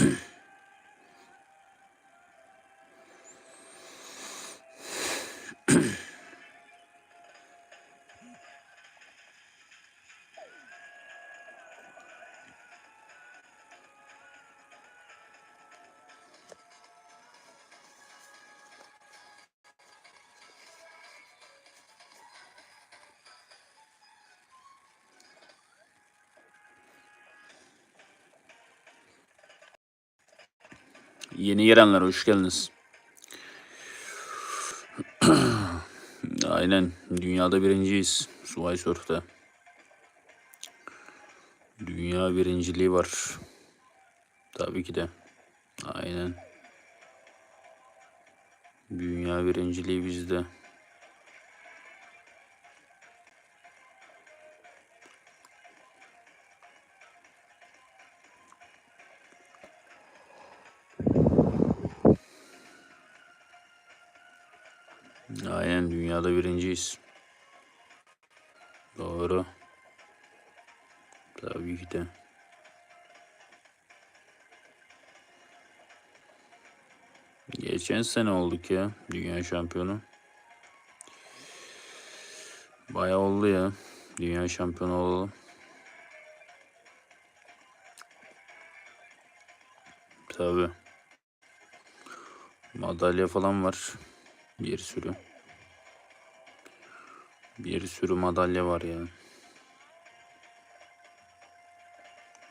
Merci. Yeni gelenler hoş geldiniz. Aynen. Dünyada birinciyiz. Subway Surf'ta. Dünya birinciliği var. Tabii ki de. Aynen. Dünya birinciliği bizde. Aynen dünyada birinciyiz. Doğru. Tabii ki de. Geçen sene olduk ya dünya şampiyonu. Bayağı oldu ya dünya şampiyonu olalı. Tabii. Madalya falan var. Bir sürü. Bir sürü madalya var ya.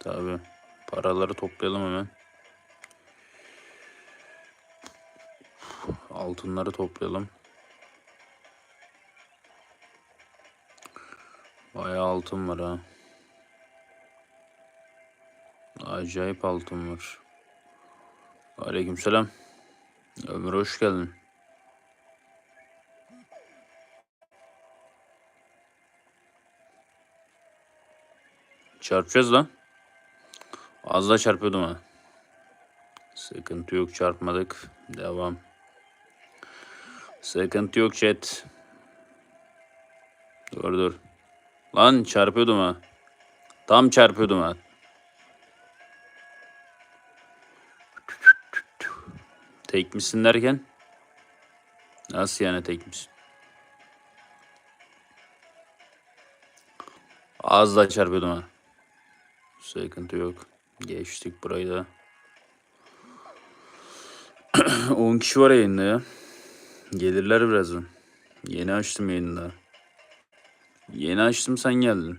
Tabii. Paraları toplayalım hemen. Altınları toplayalım. Bayağı altın var ha. Acayip altın var. Aleykümselam. Ömür hoş geldin. Çarpacağız lan. Az da çarpıyordum ha. Sıkıntı yok çarpmadık. Devam. Sıkıntı yok chat. Dur dur. Lan çarpıyordum ha. Tam çarpıyordum ha. Tek misin derken? Nasıl yani tek misin? Az da çarpıyordum ha. Sıkıntı yok. Geçtik burayı da. 10 kişi var yayında ya. Gelirler birazdan. Yeni açtım yayında. Yeni açtım sen geldin.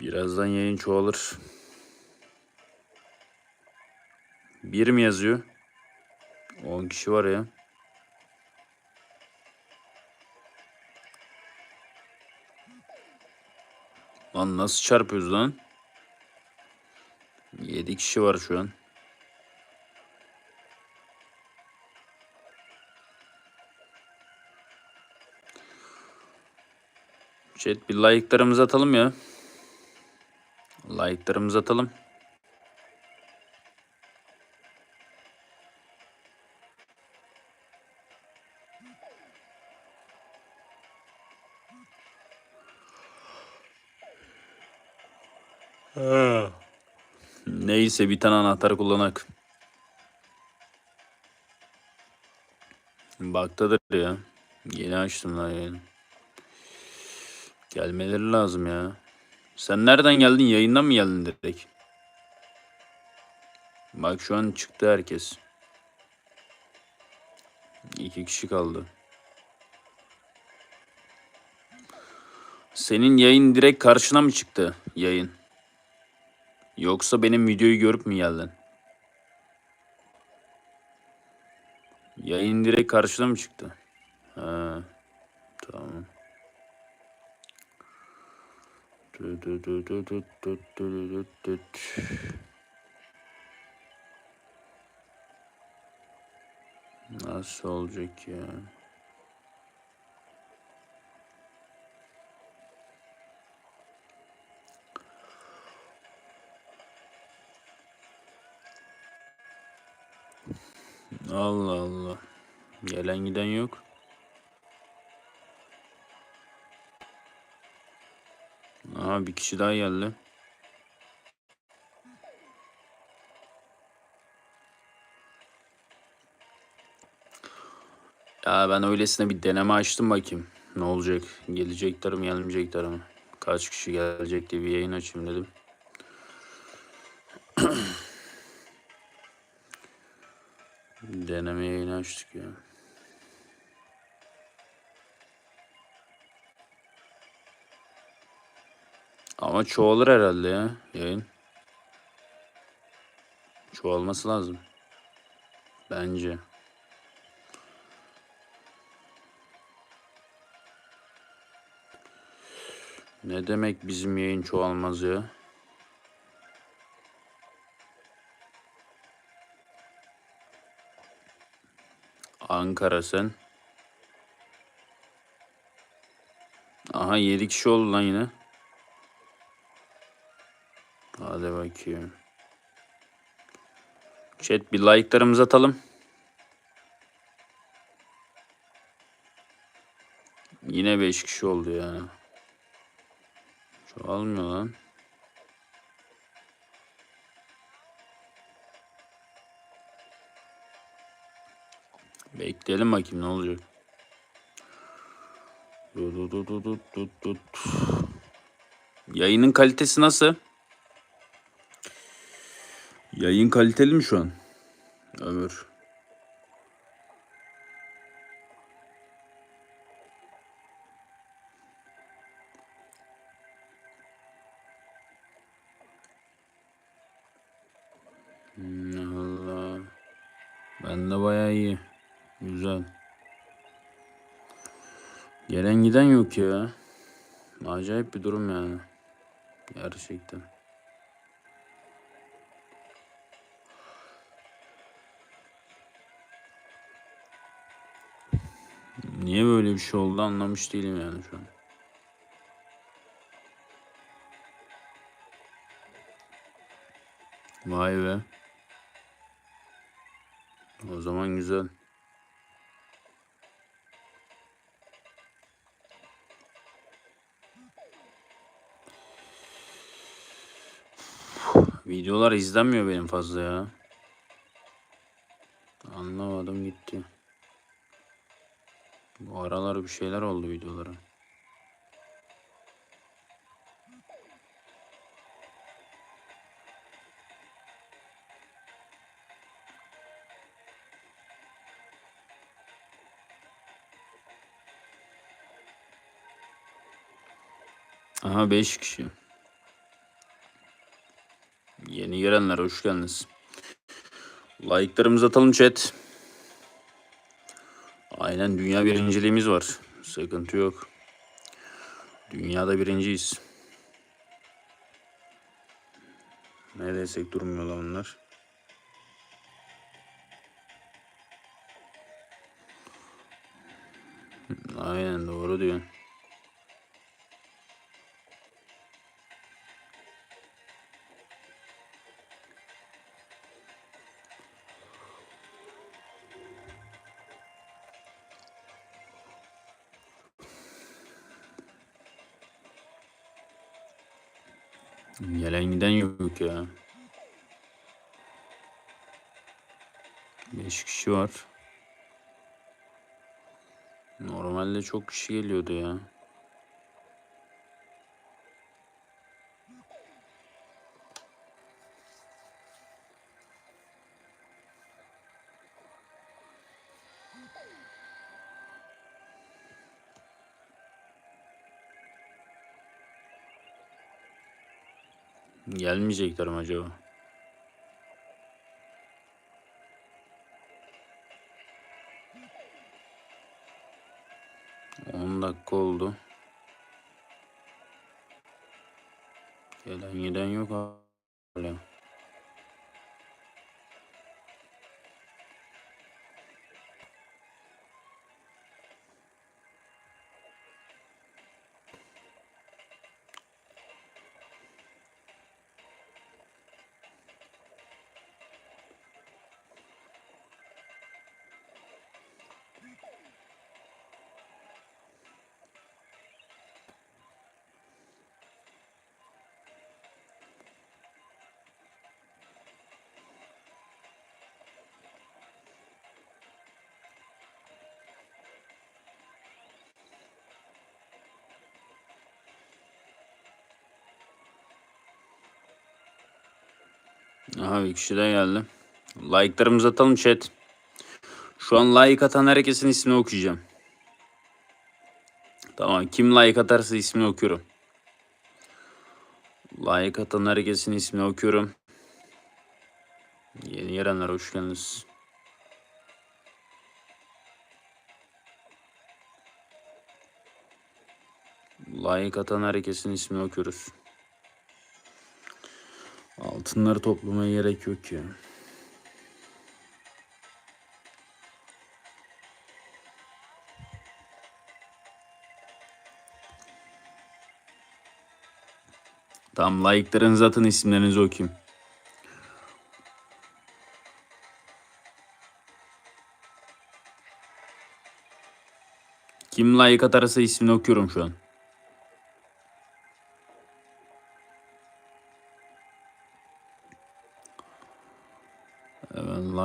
Birazdan yayın çoğalır. Bir mi yazıyor? 10 kişi var ya. Lan nasıl çarpıyoruz lan? 7 kişi var şu an. Chat bir like'larımızı atalım ya. Like'larımızı atalım. Neyse bir tane anahtar kullanak. Baktadır ya. Yeni açtım lan yayını. Gelmeleri lazım ya. Sen nereden geldin? Yayından mı geldin direkt? Bak şu an çıktı herkes. İki kişi kaldı. Senin yayın direkt karşına mı çıktı? Yayın. Yoksa benim videoyu görüp mü geldin? Yayın direkt karşıda mı çıktı? Ha, tamam. Nasıl olacak ya? Allah Allah. Gelen giden yok. Aha bir kişi daha geldi. Ya ben öylesine bir deneme açtım bakayım. Ne olacak? Gelecekler mi gelmeyecekler mi? Kaç kişi gelecek diye bir yayın açayım dedim. Deneme yayını açtık ya. Ama çoğalır herhalde ya yayın. Çoğalması lazım. Bence. Ne demek bizim yayın çoğalmaz ya? Ankara sen. Aha 7 kişi oldu lan yine. Hadi bakayım. Chat bir like'larımızı atalım. Yine 5 kişi oldu ya. Çoğalmıyor lan. Bekleyelim bakayım ne olacak. Dur. Yayının kalitesi nasıl? Yayın kaliteli mi şu an? Ömür. Hmm, Allah. Ben de bayağı iyi. Güzel. Gelen giden yok ya. Acayip bir durum yani. Gerçekten. Niye böyle bir şey oldu anlamış değilim yani şu an. Vay be. O zaman güzel. Videolar izlenmiyor benim fazla ya. Anlamadım gitti. Bu aralar bir şeyler oldu videolara. Aha 5 kişi. Yeni gelenler hoş geldiniz. Like'larımızı atalım chat. Aynen dünya birinciliğimiz var. Sıkıntı yok. Dünyada birinciyiz. Ne desek durmuyorlar onlar. Aynen doğru diyorsun. Gelen giden yok ya. 5 kişi var. Normalde çok kişi geliyordu ya. Gelmeyecekler acaba? On dakika oldu. Gelen giden yok hala. Aha bir kişi de geldi. Like'larımızı atalım chat. Şu an like atan herkesin ismini okuyacağım. Tamam kim like atarsa ismini okuyorum. Like atan herkesin ismini okuyorum. Yeni gelenler hoş geldiniz. Like atan herkesin ismini okuyoruz. Altınları toplamaya gerek yok ya. Tamam like'larınızı atın isimlerinizi okuyayım. Kim like atarsa ismini okuyorum şu an.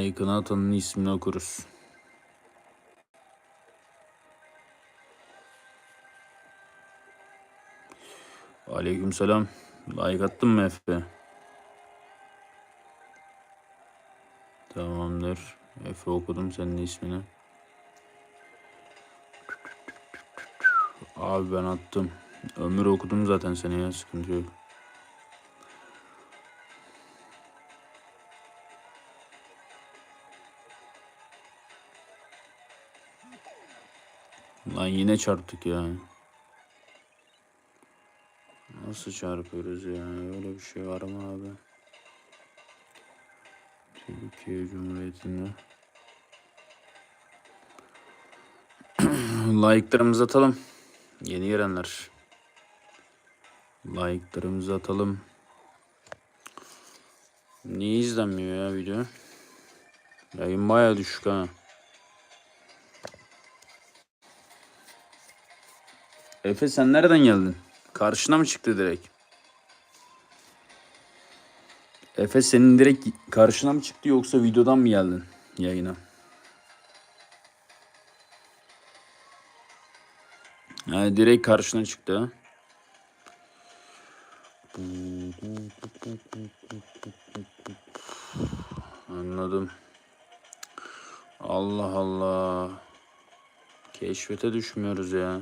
Like'ını atanın ismini okuruz. Aleykümselam. Like attın mı Efe? Tamamdır. Efe okudum senin ismini. Abi ben attım. Ömür okudum zaten seni ya sıkıntı yok. Lan yine çarptık ya. Nasıl çarpıyoruz ya? Öyle bir şey var mı abi? Türkiye Cumhuriyeti'nde. Like'larımızı atalım. Yeni gelenler. Like'larımızı atalım. Niye izlenmiyor ya video? Yayın baya düşük ha. Efe sen nereden geldin? Karşına mı çıktı direkt? Efe senin direkt karşına mı çıktı yoksa videodan mı geldin yayına? Yani direkt karşına çıktı. Anladım. Allah Allah. Keşfete düşmüyoruz ya.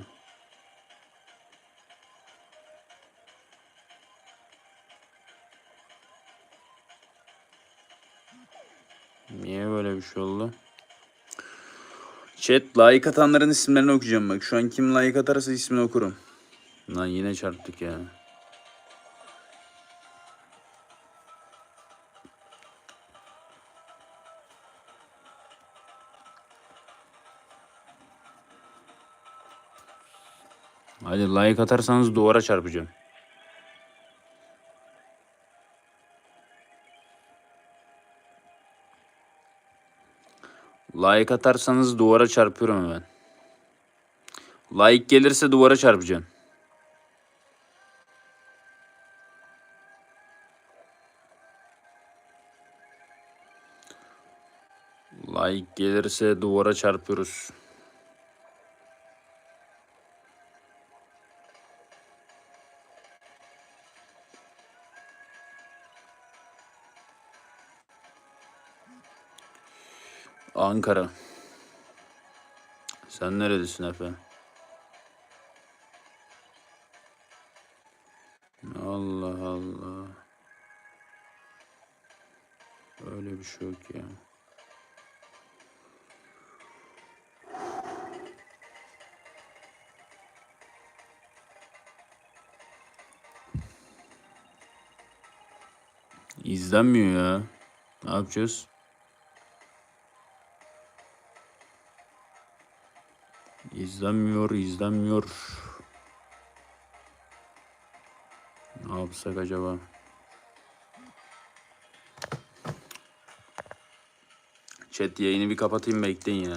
Niye böyle bir şey oldu? Chat like atanların isimlerini okuyacağım bak. Şu an kim like atarsa ismini okurum. Lan yine çarptık ya. Hadi like atarsanız duvara çarpacağım. Like atarsanız duvara çarpıyorum hemen. Like gelirse duvara çarpacağım. Like gelirse duvara çarpıyoruz. Ankara. Sen neredesin Efe? Allah Allah. Öyle bir şey yok ya. İzlenmiyor ya. Ne yapacağız? İzlenmiyor, izlenmiyor. Ne yapsak acaba? Chat yayını bir kapatayım bekleyin ya.